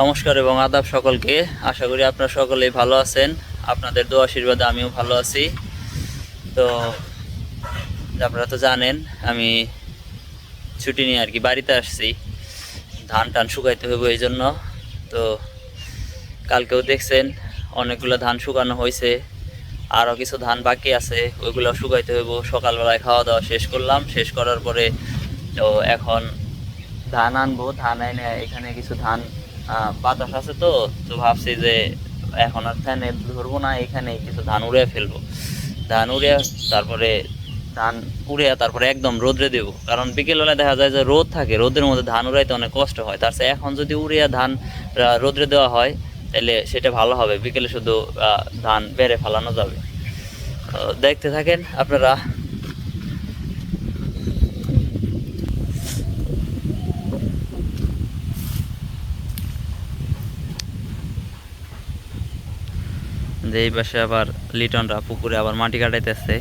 নমস্কার এবং আদাব সকলকে। আশা করি আপনারা সকলেই ভালো আছেন। আপনাদের দোয়া আশীর্বাদে আমিও ভালো আছি। তো, আপনারা তো জানেন, আমি ছুটি নিয়ে আর কি বাড়িতে আসছি। ধান টান শুকাইতে হবে এই জন্য। তো, কালকেও দেখছেন, অনেকগুলো ধান শুকানো হয়েছে আরও কিছু ধান বাকি আছে, ওইগুলো শুকাইতে হইব। সকালবেলায় খাওয়া দাওয়া শেষ করলাম। শেষ করার পরে তো এখন ধান আনব। ধান এনে এখানে কিছু ধান বাতাস আছে তো তো ভাবছি যে এখন আর ফ্যানে ধরবো না, এখানে কিছু ধান উড়ে ফেলব। ধান উড়ে তারপরে ধান উড়ে তারপরে একদম রোদ্রে দেবো। কারণ বিকেলবেলা দেখা যায় যে রোদ থাকে, রোদের মধ্যে ধান উড়াইতে অনেক কষ্ট হয়। তার এখন যদি উড়িয়া ধান রোদ্রে দেওয়া হয়, তাহলে সেটা ভালো হবে। বিকেলে শুধু ধান বেড়ে ফেলানো যাবে। দেখতে থাকেন আপনারা। যে এই পাশে আবার লিটনরা পুকুরে আবার মাটি কাটাইতেছে।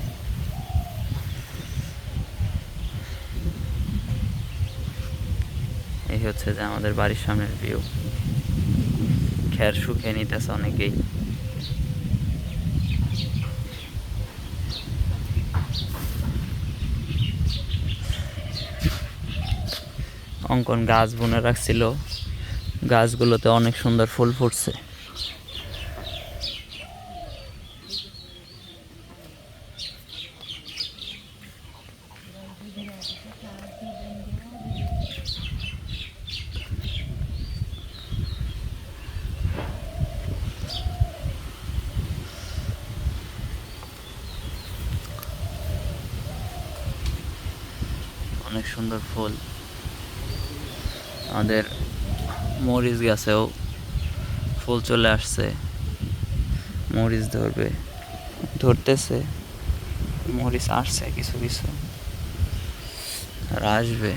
এই হচ্ছে যে আমাদের বাড়ির সামনের ভিউ। খ্যার শুকিয়ে নিতেছে অনেকেই। অঙ্কন গাছ বুনে রাখছিল। গাছগুলোতে অনেক সুন্দর ফুল ফুটছে অনেক সুন্দর ফুল আমাদের মরিচ গাছেও ফুল চলে আসছে। মরিচ ধরবে। ধরতেছে। মরিচ আসছে কিছু কিছু। আর আসবে।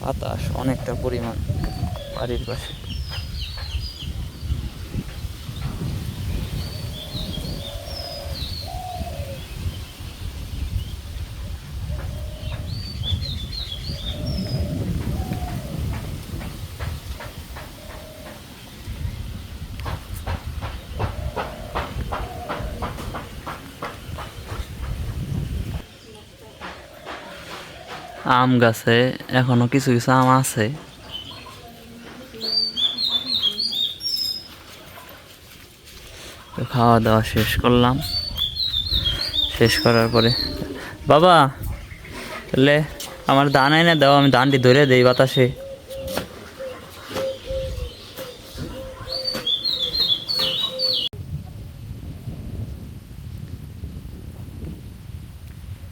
বাতাস অনেকটা পরিমাণ বাড়ির পাশে। আম গাছে, এখনও কিছু কিছু আম আছে। খাওয়া দাওয়া শেষ করলাম। শেষ করার পরে, বাবা, তাহলে আমার ধান এনে দাও, আমি ধানটি ধরে দেই বাতাসে।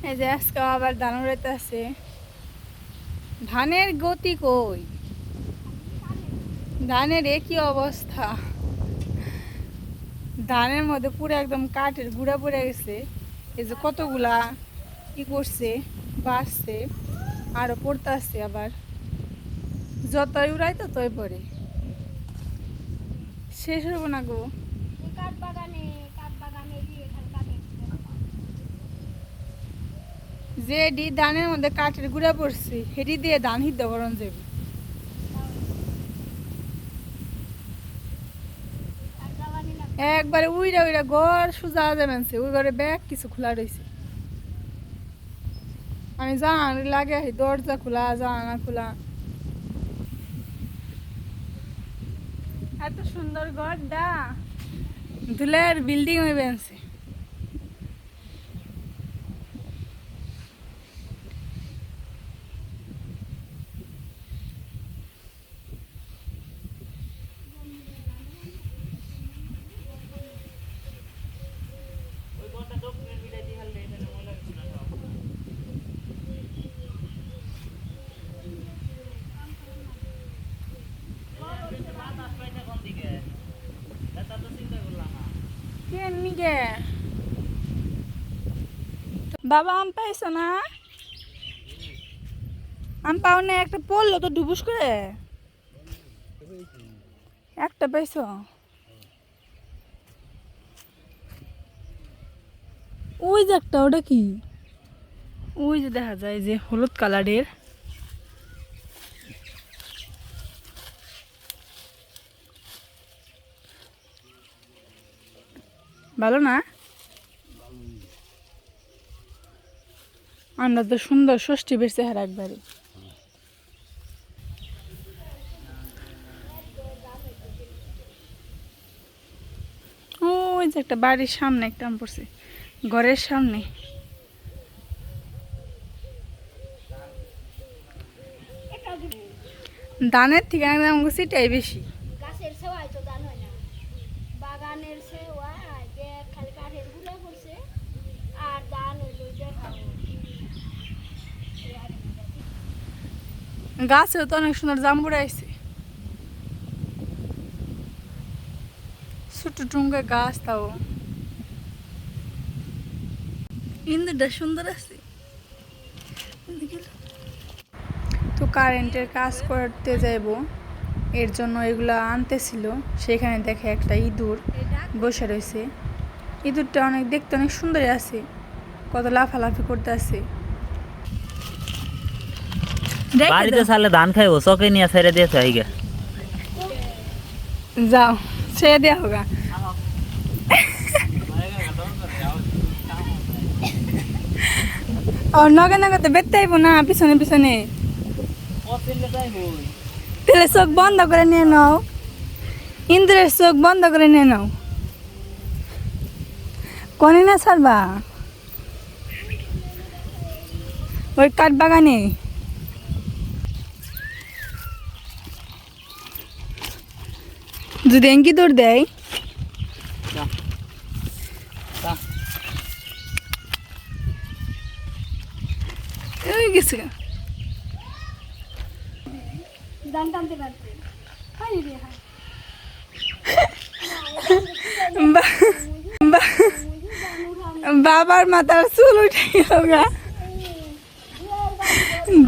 এই যে আজকে আবার ধান উড়াইতে আছে ধানের গতি কই? ধানের একই অবস্থা। ধানের মধ্যে পুরো একদম কাঠের গুঁড়া পড়ে গেছে। এই যে কতগুলা কি করছে বাঁচছে আরও পড়তে আসছে আবার। যতই উড়াই ততই পড়ে। শেষ হব না গো। বাগানে কাঠ বাগানে দিয়ে এখানে কাঠের যে ডি ধানের মধ্যে কাঠের গুঁড়া পড়ছে, সেটি দিয়ে ধান হিদ্ধ করণ যাবে। একবারে উইরা উইরা ঘর সুজা যাবেনছে ওই ঘরে ব্যাগ কিছু খোলা রয়েছে। আমি জানান লাগে দরজা খোলা জানানা খোলা। এত সুন্দর ঘর ঘরটা। ধুলের বিল্ডিং হয়ে বেনছে বাবা, আম পাইছো না? আম পাও না একটা পড়ল তো ডুবুস করে। একটা পাইছো? ওই যে একটা, ওটা কি? ওই যে দেখা যায় যে হলুদ কালারের। ভালো না? আমরা তো সুন্দর ষষ্ঠী বের চেহারা একবারে। ওই যে একটা বাড়ির সামনে একটা আম পড়ছে, ঘরের সামনে। ধানের থেকে একদম সিটাই বেশি। গাছের সেওয়াই তো দান হয় না, বাগানের সেওয়াই ব্যাগ খালি কাঠের গুঁড়া করছে আর দান হইল দেখাও গাছেও তো অনেক সুন্দর জাম্বুরা আছে ছোট টুঙ্গা গাছ তাও। ইন্দুরটা সুন্দর আছে। তো কারেন্টের কাজ করতে যাইব। এর জন্য এগুলো আনতেছিল। সেখানে দেখে একটা ইঁদুর বসে রয়েছে ইঁদুরটা অনেক দেখতে অনেক সুন্দরই আছে। কত লাফালাফি করতে আছে। বাড়িতে ছাড়লে ধান খাইবো চকে নিয়ে ছেড়ে দিয়েছে আইগে। যাও ছেড়ে দেওয়া হোগা। ও নগে নগে তো বেরতে আইব না পিছনে পিছনে। তাহলে চোখ বন্ধ করে নিয়ে নাও। ইন্দ্রের চোখ বন্ধ করে নিয়ে নাও। কনে না ছাড়বা? ওই কাঠ বাগানে যদি এঙ্কি দৌড় দেয়? গেছে। বাবার মাথার চুল উঠে গেল গা।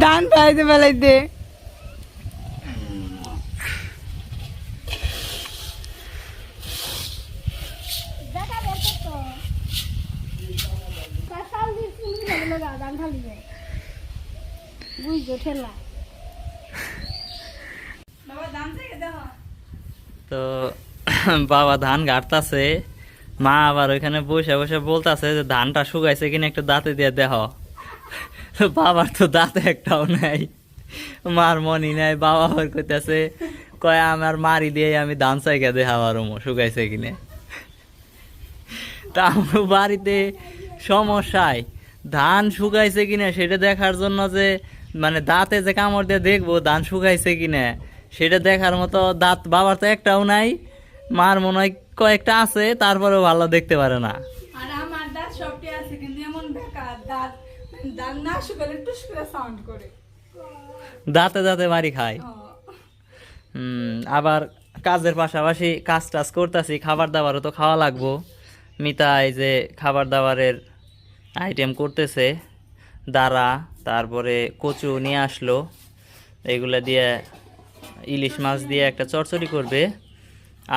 ধান পাইতে বেলাইতে দেখা বের করতো তার সাল দিয়ে চুল লাগল গা দান ঢালি যায় ঠেলা তো বাবা ধান গাড়তাছে। মা আবার ওইখানে বসে বসে বলতাছে যে ধানটা শুকাইছে কিনা একটু দাঁতে দিয়ে দেহ বাবার তো দাঁতে একটাও নাই। মার মনি নাই। বাবা আবার কইতাছে কয় আমার মারি দিয়ে আমি ধান চাইকে দেখাবার শুকাইছে কিনে? তা আমার বাড়িতে সমস্যায় ধান শুকাইছে কিনা সেটা দেখার জন্য যে মানে দাঁতে যে কামড় দিয়ে দেখব ধান শুকাইছে কিনা সেটা দেখার মতো দাঁত বাবার তো একটাও নাই মার মনে হয় কয়েকটা আছে তারপরেও ভালো দেখতে পারে না। আর আমার দাঁত সবটি আছে কিন্তু এমন বেকার দাঁত দাঁত না শুকালে টুস করে সাউন্ড করে। দাঁতে দাঁতে মারি খায়। হুম, আবার কাজের পাশাপাশি কাজ টাজ করতেছি খাবার দাবারও তো খাওয়া লাগবো। মিতা এই যে খাবার দাবারের আইটেম করতেছে দাঁড়া তারপরে কচু নিয়ে আসলো। এগুলা দিয়ে ইলিশ মাছ দিয়ে একটা চরচড়ি করবে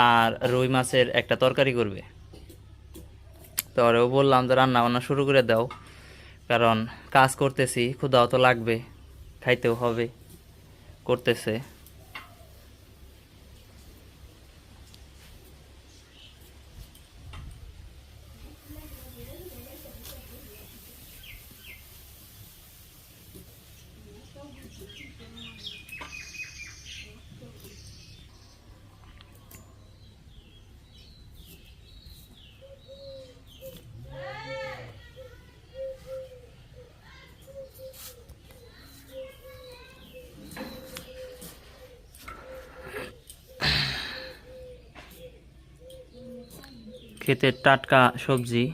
আর রুই মাছের একটা তরকারি করবে। তো ওরেও বললাম যে রান্না বান্না শুরু করে দাও, কারণ কাজ করতেছি ক্ষুদাও তো লাগবে, খাইতেও হবে, করতেছে। ক্ষেতের টাটকা সবজি।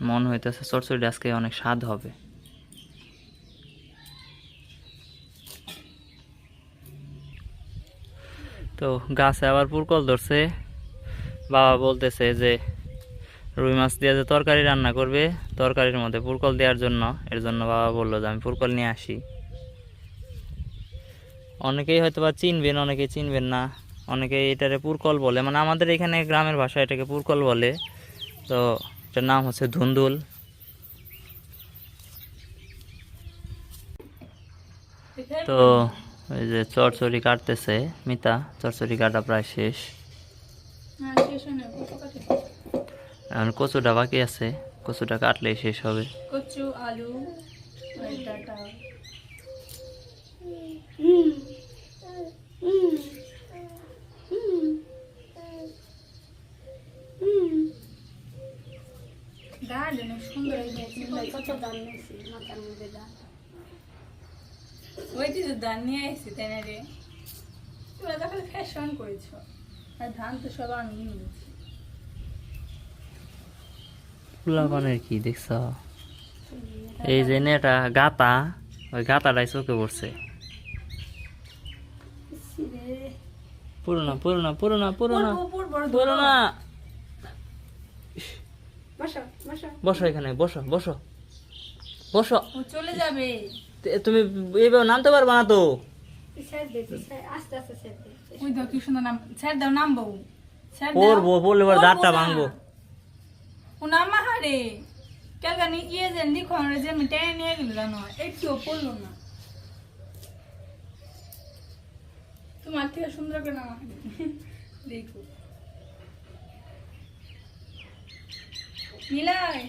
মন হইতেছে চটচড়ি আজকে অনেক স্বাদ হবে। তো গাছে আবার পুরকল ধরছে। বাবা বলতেছে যে, রুই মাছ দিয়ে যে তরকারি রান্না করবে, তরকারির মধ্যে পুরকল দেওয়ার জন্য। এর জন্য বাবা বলল যে, আমি পুরকল নিয়ে আসি। অনেকেই হয়তো বা চিনবেন, অনেকেই চিনবেন না। অনেকে এটারে পুরকল বলে। মানে আমাদের এখানে গ্রামের ভাষায় এটাকে পুরকল বলে। তো এটার নাম হচ্ছে ধুন্দুল। তো ওই যে চরচড়ি কাটতেছে মিতা চরচড়ি কাটা প্রায় শেষ। হ্যাঁ, এখন কচুটা বাকি আছে কচুটা কাটলেই শেষ হবে। কচু আলু ডাটা। গাছ অনেক সুন্দর এই যে কত দাম নিয়েছি মাথার মধ্যে দাম ওই কিছু ধান নিয়ে আসছি তাই না রে। তোরা তো ফ্যাশন করেছ। আর ধান তো সব আমি নিয়েছি। কি দেখছ? এই যে নেটা গাতা ওই গাতাটাই চোখে পড়ছে। পুরোনা পুরোনা পুরোনা পুরোনা পুরোনা বসো বসো। বসো এখানে বসো বসো। বসো। ও চলে যাবে। তুমি এইভাবে নামতে পারবা না তো। পড়ব পড়লে এবার দাঁতটা ভাঙবো। নাম ইয়ে যে লিখন যে আমি টেনে নিয়ে গেল জানো? একটুও পড়ল না। তোমার থেকে সুন্দর করে নাম দেখো। নিলয়।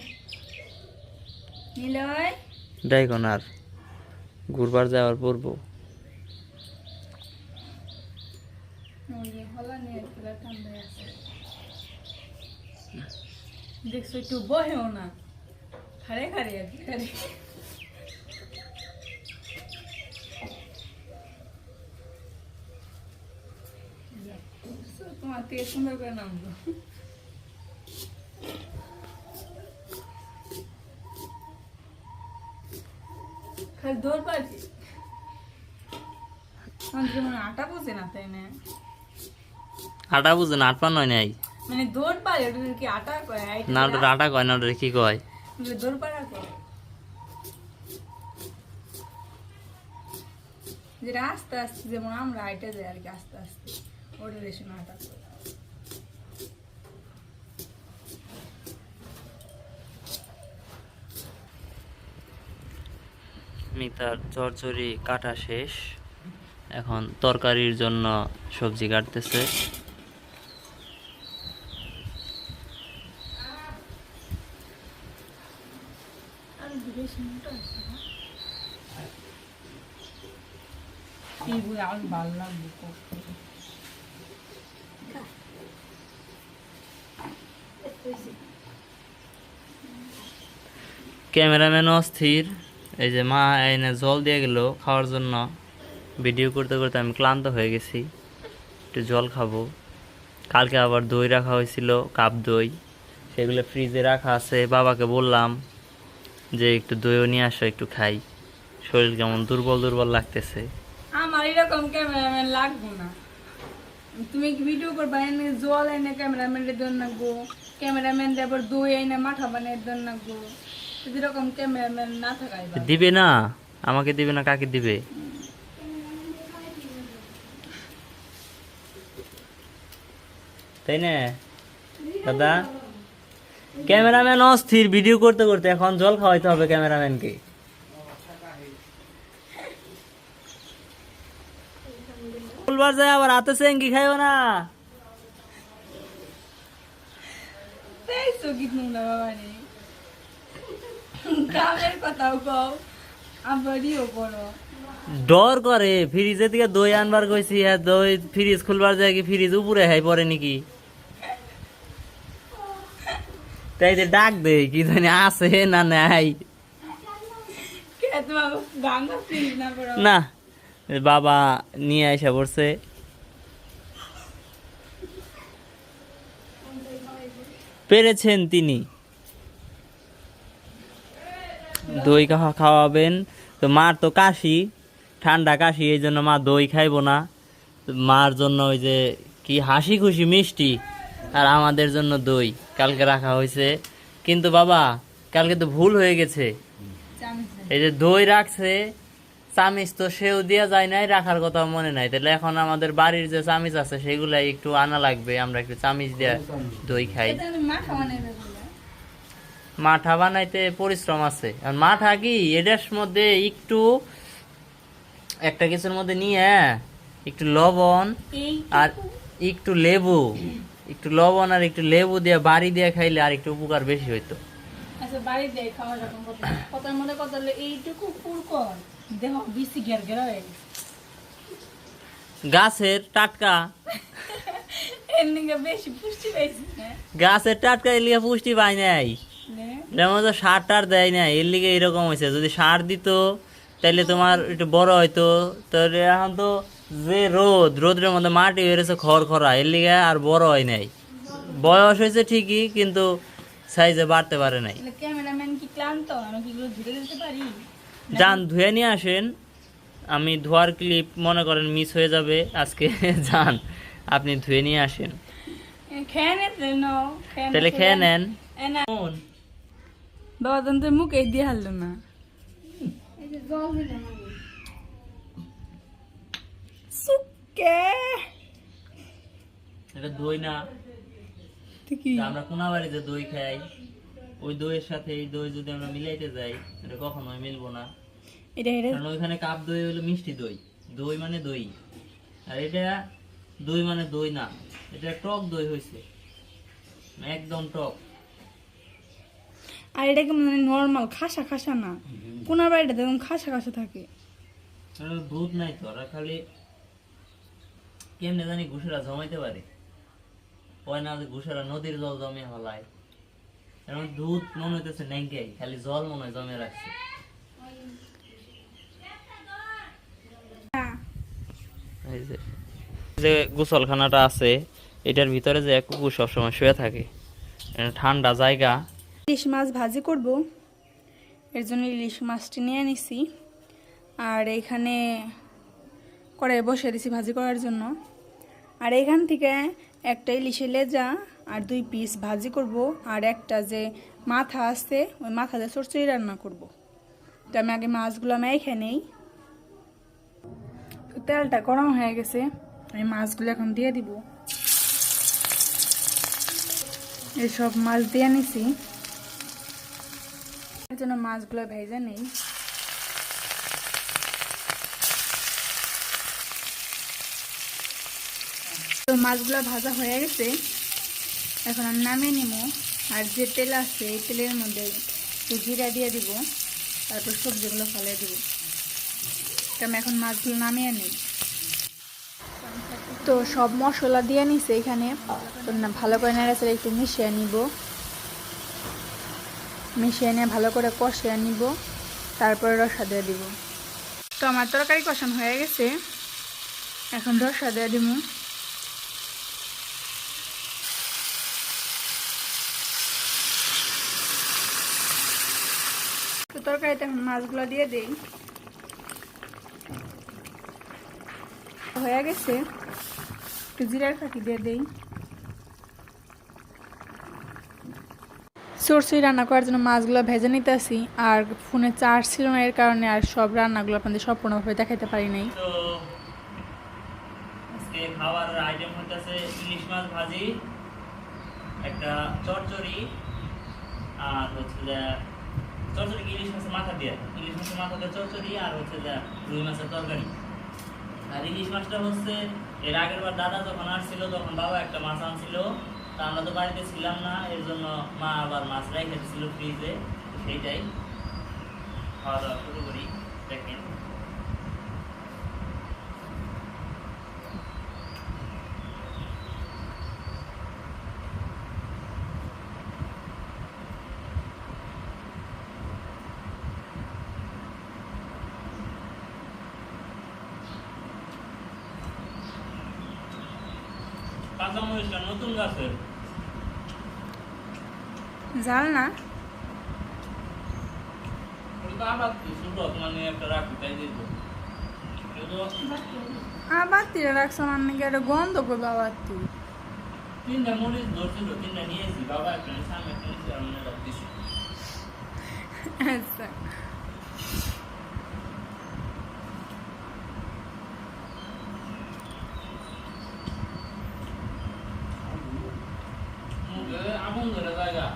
নিলয়? ডাইকন আর ঘুরবার যাওয়ার পড়ব ওই যে হলা নিয়ে পুরা ঠান্ডা আছে। দেখছ একটু বহেও না। খারে খারে খারে তোমার থেকে সুন্দর করে নামবো। খালি দৌড় আমাদের আটা বোঝে না তাই না? আটা বুঝে না আটপা নয় নাই। মানে দৌড় পারে ওটা কি আটা কয়? না ওটা আটা কয় না ওটা কি কয়? দৌড় পাড়া কয়? যেটা আস্তে আস্তে যেমন আমরা আইটা যাই আর কি আস্তে আস্তে। ওটা রেশন আটা কয়। মিতার চরচড়ি কাটা শেষ। এখন তরকারির জন্য সবজি কাটতেছে। আর রেশন ওটা আছে না এইগুলো আর ভালো লাগবে খুব। ক্যামেরাম্যান অস্থির। এই যে মা এনে জল দিয়ে গেল, খাওয়ার জন্য ভিডিও করতে করতে আমি ক্লান্ত হয়ে গেছি। একটু জল খাব। কালকে আবার দই রাখা হয়েছিল, কাপ দই। সেগুলো ফ্রিজে রাখা আছে। বাবাকে বললাম যে একটু দইও নিয়ে আসো, একটু খাই। শরীর কেমন দুর্বল দুর্বল লাগতেছে। আমার এরকম ক্যামেরাম্যান লাগবো না। তুমি ভিডিও করবা? এনে জল, এনে ক্যামেরাম্যানের জন্য নাগবো ক্যামেরাম্যান আবার দই, এনে মাথা বানিয়ে জন্য নাগবো যেরকম ক্যামেরাম্যান না থাকাই দিবে না? আমাকে দিবে না কাকে দিবে? তাই না? দাদা? ক্যামেরাম্যান অস্থির ভিডিও করতে করতে এখন জল খাওয়াইতে হবে ক্যামেরাম্যানকে। বলবার যায় আবার হাতে সেঙ্গি খাইও না। নোংরা বাবা রে কামের কথাও কও আবার করো ডর করে ফ্রিজে থেকে দই আনবার কইছি আর দই ফ্রিজ খুলবার যায় কি ফ্রিজ উপরে হাই পড়ে নাকি? তাই যে ডাক দে কি জানি আছে না নাই। না বাবা নিয়ে আসা পড়ছে। পেরেছেন তিনি। দই খাওয়াবেন। তো মার তো কাশি ঠান্ডা কাশি এই জন্য মা দই খাইবো না। মার জন্য ওই যে কি হাসি খুশি মিষ্টি আর আমাদের জন্য দই কালকে রাখা হয়েছে। কিন্তু বাবা কালকে তো ভুল হয়ে গেছে। এই যে দই রাখছে চামিচ তো সেও দেওয়া যায় নাই রাখার কথা মনে নাই। তাহলে এখন আমাদের বাড়ির যে চামিচ আছে সেগুলাই একটু আনা লাগবে আমরা একটু চামিচ দিয়ে দই খাই এটা আমি মাথা বানিয়ে দেবো মাঠা বানাইতে পরিশ্রম আছে। আর মাঠা কি এটার মধ্যে একটু একটা কিছুর মধ্যে নিয়ে একটু লবণ আর একটু লেবু। একটু লবণ আর একটু লেবু দিয়ে বাড়ি দিয়ে খাইলে আর একটু উপকার বেশি হইতো। আচ্ছা গাছের টাটকা গাছের টাটকা। এর লিগে পুষ্টি পাই নাই? যেমন তো সার টার দেয় না এর লিগে এরকম হয়েছে যদি সার দিত তাহলে তোমার একটু বড় হয়তো তাহলে এখন তো যে রোদ রোদের মধ্যে মাটি হয়েছে খড় খরা এর লিগে আর বড় হয় নাই। বয়স হয়েছে ঠিকই কিন্তু সাইজে বাড়তে পারে নাই। যান ধুয়ে নিয়ে আসেন। আমি ধোয়ার ক্লিপ মনে করেন মিস হয়ে যাবে। আজকে যান আপনি ধুয়ে নিয়ে আসেন। তাহলে খেয়ে নেন? বাবা তোর মুখে দিয়ে হারলো না। এই সুকে। এটা দই আমরা কোনা বাড়িতে দই খাই ওই দইয়ের সাথে এই দই যদি আমরা মিলাইতে যাই এটা কখনোই মিলবো না। এটা এটা কারণ ওইখানে কাপ দই হলো মিষ্টি দই। দই মানে দই। আর এটা দই মানে দই না। এটা টক দই হয়েছে একদম টক। আর এটা কি মানে নর্মাল খাসা খাসা না। কোনার বাড়িটা দেখুন খাসা খাসা থাকে। দুধ নাই তো ওরা খালি কেমনে জানি ঘুষেরা জমাইতে পারে। হয় না যে ঘুষেরা নদীর জল জমে হলায়। কারণ দুধ মনে হইতেছে নেঙ্গাই খালি জল মনে হয় জমে রাখছে। এই যে যে গোসলখানাটা আছে এটার ভিতরে যে এক কুকুর সবসময় শুয়ে থাকে। ঠান্ডা জায়গা। ইলিশ মাছ ভাজি করব। এর জন্য ইলিশ মাছটি নিয়ে নিছি। আর এখানে কড়াই বসে দিছি ভাজি করার জন্য। আর এখান থেকে একটা ইলিশে লেজা আর দুই পিস ভাজি করব। আর একটা যে মাথা আছে, ওই মাথা দিয়ে চড়চড়ি রান্না করব। তো আমি আগে মাছগুলো আমি এখানে নেই। তেলটা গরম হয়ে গেছে। আমি মাছগুলো এখন দিয়ে দিব। এসব মাছ দিয়ে নিছি। এর জন্য মাছগুলো ভেজে নেই। তো মাছগুলো ভাজা হয়ে গেছে। এখন আমি নামিয়ে নিব। আর যে তেল আছে, এই তেলের মধ্যে জিরা দিয়ে দিব। তারপর সবজিগুলো ফেলে দিব। তো আমি এখন মাছগুলো নামিয়ে নিই। তো সব মশলা দিয়ে নিছে এখানে। তো ভালো করে নেড়ে একটু মিশিয়ে নিব। মিশিয়ে নিয়ে ভালো করে কষিয়ে নিব, তারপরে রসা দিয়ে দিব। তো আমার তরকারি কষানো হয়ে গেছে। এখন রসা দিয়ে দিব। তো তরকারিতে এখন মাছগুলো দিয়ে দেই। হয়ে গেছে। জিরার ফাঁকি দিয়ে দেই। সরষে রান্না করার জন্য মাছগুলো ভেজে নিতে আসি আর ফোনে চার্জ ছিল না এর কারণে আর সব রান্নাগুলো আপনাদের সম্পূর্ণভাবে দেখাতে পারি নাই। আর ইলিশ মাছটা হচ্ছে এর আগের বার দাদা যখন আসছিল, তখন বাবা একটা মাছ আনছিল। তা আমরা তো বাড়িতে ছিলাম না, এর জন্য মা আবার মাছ রেখে দিয়েছিল ফ্রিজে সেইটাই। খাওয়া দাওয়া শুরু করি, দেখেন। নতুন গাছের জাল না ওটা আবার কি ছোট তোমার নিয়ে একটা রাখি তাই দিব কিন্তু আবার তীরে রাখছো আমার নাকি একটা গন্ধ করবে আবার তুই। তিনটা মরিচ ধরছিল তিনটা নিয়েছি বাবা একটা একটা আচ্ছা মুখে আগুন ধরে জায়গা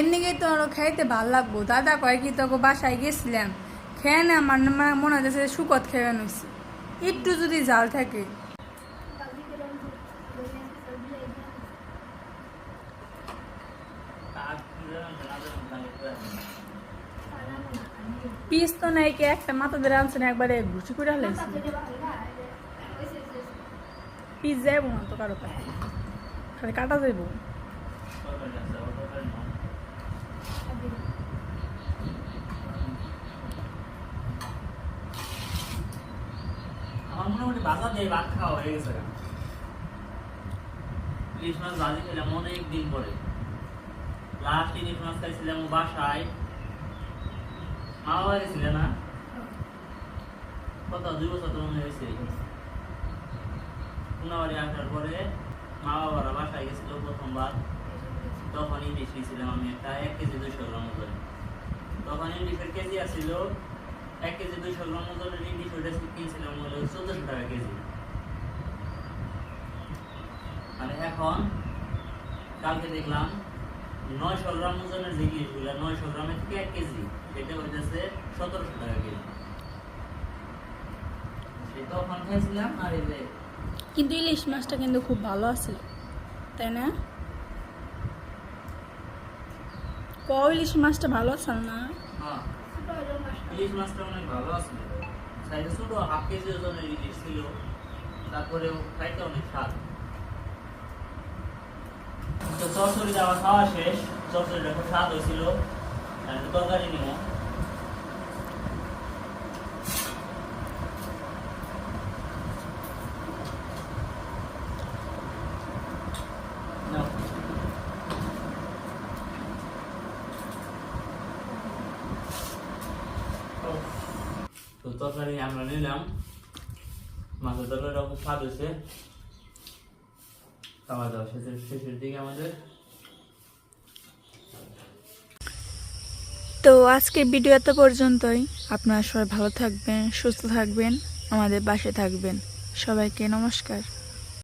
এমনিকেই তো আরও খাইতে ভালো লাগবো। দাদা কয় কি তোকে বাসায় গেছিলাম। খেয়ে না, আমার মনে হচ্ছে শুকত খেয়ে হয়েছে একটু যদি জাল থাকে। পিস তো নাই কি, একটা মাথা ধরে আনছে না, একবারে ঘুষি করে হলাইছে পিস যাইব না তো কারও কাটা যাইব আমার মোটামুটি বাজার দিয়ে ভাত খাওয়া হয়ে গেছে। ইলিশ মাছ ভাজি খেলাম অনেক দিন পরে। লাস্ট ইলিশ মাছ খাইছিলাম বাসায়। মা বাবা না? কত? দুই বছর তো মনে হয়েছে। পুনাবাড়ি আসার পরে মা বাবারা বাসায় গেছিল প্রথমবার। তখন ইলিশ নিয়েছিলাম আমি একটা এক কেজি দুইশো গ্রাম ওজন তখন ইলিশের কেজি আসছিল এক কেজি দুইশো গ্রাম ওজনের ইলিশ ওটা কিনছিলাম হলো চোদ্দশো টাকা কেজি। আর এখন কালকে দেখলাম নয়শো গ্রাম ওজনের যে ইলিশগুলো নয়শো গ্রামের থেকে এক কেজি সেটা হইতেছে সতেরোশো টাকা কেজি। খাইছিলাম আর এই যে কিন্তু ইলিশ মাছটা কিন্তু খুব ভালো আছিল তাই না? ক ইলিশ মাছটা ভালো আছে না? হ্যাঁ। ইলিশ মাছটা অনেক ভালো আছে। সাইজে ছোটো হাফ কেজি ওজনের ইলিশ ছিল। তারপরেও খাইতে অনেক স্বাদ। তো চরচড়ি যাওয়া খাওয়া শেষ। চরচড়িটা খুব স্বাদ হয়েছিল তরকারি নিব নাও। তো তরকারি আমরা নিলাম মাছের তরকারিটা খুব স্বাদ হয়েছে খাওয়া দাওয়া শেষের শেষের দিকে আমাদের। তো আজকের ভিডিও এত পর্যন্তই। আপনারা সবাই ভালো থাকবেন, সুস্থ থাকবেন, আমাদের পাশে থাকবেন। সবাইকে নমস্কার।